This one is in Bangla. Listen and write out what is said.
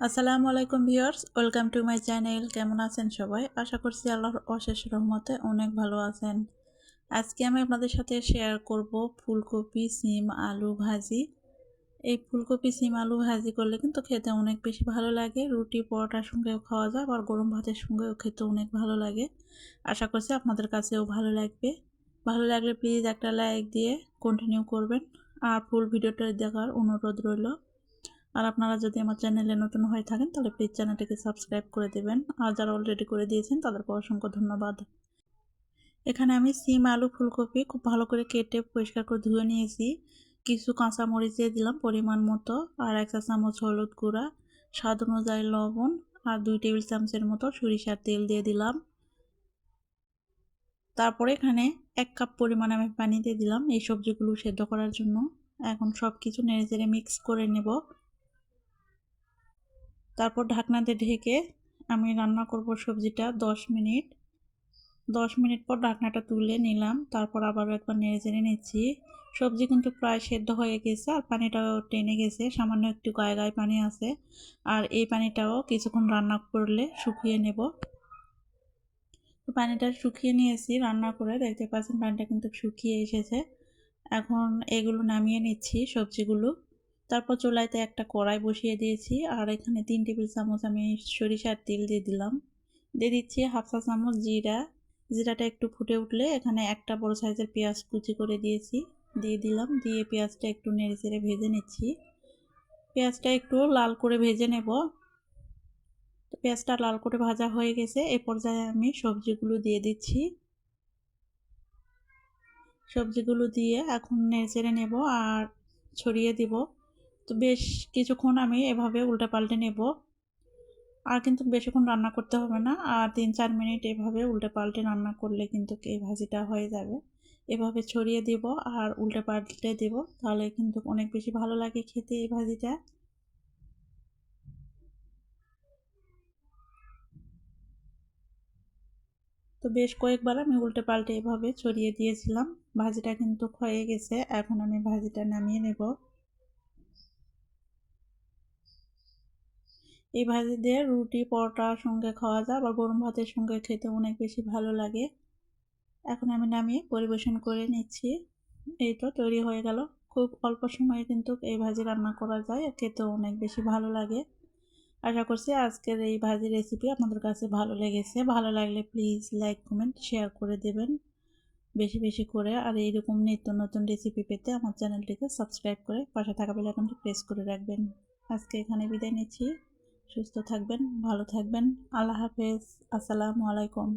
আসসালামু আলাইকুম viewers, welcome to my channel. কেমন আছেন সবাই? আশা করছি আল্লাহর অশেষ রহমতে অনেক ভালো আছেন। আজকে আমি আপনাদের সাথে শেয়ার করব ফুলকপি, সিম, আলু ভাজি। এই ফুলকপি, সিম, আলু ভাজি করলে কিন্তু খেতে অনেক বেশি ভালো লাগে। রুটি, পরোটার সঙ্গেও খাওয়া যায়, আবার গরম ভাতের সঙ্গেও খেতে অনেক ভালো লাগে। আশা করছি আপনাদের কাছেও ভালো লাগবে। ভালো লাগলে প্লিজ একটা লাইক দিয়ে কন্টিনিউ করবেন। আর ফুল ভিডিওটা দেখার অনুরোধ রইল। আর আপনারা যদি আমার চ্যানেলে নতুন হয়ে থাকেন, তাহলে প্লিজ চ্যানেলটিকে সাবস্ক্রাইব করে দেবেন। আর যারা অলরেডি করে দিয়েছেন তাদেরকে অসংখ্য ধন্যবাদ। এখানে আমি সিম, আলু, ফুলকপি খুব ভালো করে কেটে পরিষ্কার করে ধুয়ে নিয়েছি। কিছু কাঁচা মরিচ দিয়ে দিলাম পরিমাণ মতো, আর এক চা চামচ হলুদ গুঁড়া, স্বাদ অনুযায়ী লবণ, আর দুই টেবিল চামচের মতো সরিষার তেল দিয়ে দিলাম। তারপরে এখানে এক কাপ পরিমাণ আমি পানি দিয়ে দিলাম এই সবজিগুলো সেদ্ধ করার জন্য। এখন সব কিছু নেড়ে চেড়ে মিক্স করে নেব। তারপর ঢাকনাতে ঢেকে আমি রান্না করব সবজিটা দশ মিনিট। দশ মিনিট পর ঢাকনাটা তুলে নিলাম, তারপর আবারও একবার নেড়ে চেড়ে নিচ্ছি। সবজি কিন্তু প্রায় সেদ্ধ হয়ে গেছে আর পানিটাও টেনে গেছে, সামান্য একটু গায়ে গায়ে পানি আছে। আর এই পানিটাও কিছুক্ষণ রান্না করলে শুকিয়ে নেব। পানিটা শুকিয়ে নিয়েছি, রান্না করে দেখতে পাচ্ছেন পানিটা কিন্তু শুকিয়ে এসেছে। এখন এগুলো নামিয়ে নিচ্ছি সবজিগুলো। তারপর চুলাইতে একটা কড়াই বসিয়ে দিয়েছি, আর এখানে তিন টেবিল চামচ আমি সরিষার তেল দিয়ে দিলাম। দিয়ে দিচ্ছি হাফ চা চামচ জিরা। জিরাটা একটু ফুটে উঠলে এখানে একটা বড় সাইজের পেঁয়াজ কুচি করে দিয়েছি। দিয়ে দিলাম, দিয়ে পেঁয়াজটা একটু নেড়ে চেড়ে ভেজে নিচ্ছি। পেঁয়াজটা একটু লাল করে ভেজে নেব। পেঁয়াজটা লাল করে ভাজা হয়ে গেছে, এ পর্যায়ে আমি সবজিগুলো দিয়ে দিচ্ছি। সবজিগুলো দিয়ে এখন নেড়ে চেড়ে নেব আর ছড়িয়ে দিব। তো বেশ কিছুক্ষণ আমি এভাবে উল্টে পাল্টে নেব। আর কিন্তু বেশিক্ষণ রান্না করতে হবে না। আর তিন চার মিনিট এভাবে উল্টে পাল্টে রান্না করলে কিন্তু এই ভাজিটা হয়ে যাবে। এভাবে ছড়িয়ে দেব আর উল্টে পাল্টে দেব, তাহলে কিন্তু অনেক বেশি ভালো লাগে খেতে এই ভাজিটা। তো বেশ কয়েকবার আমি উল্টে পাল্টে এভাবে ছড়িয়ে দিয়েছিলাম। ভাজিটা কিন্তু হয়ে গেছে। এখন আমি ভাজিটা নামিয়ে নেব। এই ভাজি দিয়ে রুটি পরোটার সঙ্গে খাওয়া যায় বা গরম ভাতের সঙ্গে খেতে অনেক বেশি ভালো লাগে। এখন আমি নামিয়ে পরিবেশন করে নিচ্ছি। এই তো তৈরি হয়ে গেল। খুব অল্প সময়ে কিন্তু এই ভাজি রান্না করা যায় খেতে অনেক বেশি ভালো লাগে। আশা করছি আজকের এই ভাজি রেসিপি আপনাদের কাছে ভালো লেগেছে। ভালো লাগলে প্লিজ লাইক কমেন্ট শেয়ার করে দেবেন। বেশি বেশি করে। আর এইরকম নিত্য নতুন রেসিপি পেতে আমার চ্যানেলটিকে সাবস্ক্রাইব করে পাশে থাকা বেলাইকনটি প্রেস করে রাখবেন। আজকে এখানে বিদায় নিচ্ছি। সুস্থ থাকবেন ভালো থাকবেন। আল্লাহ হাফেজ। আসসালামু আলাইকুম।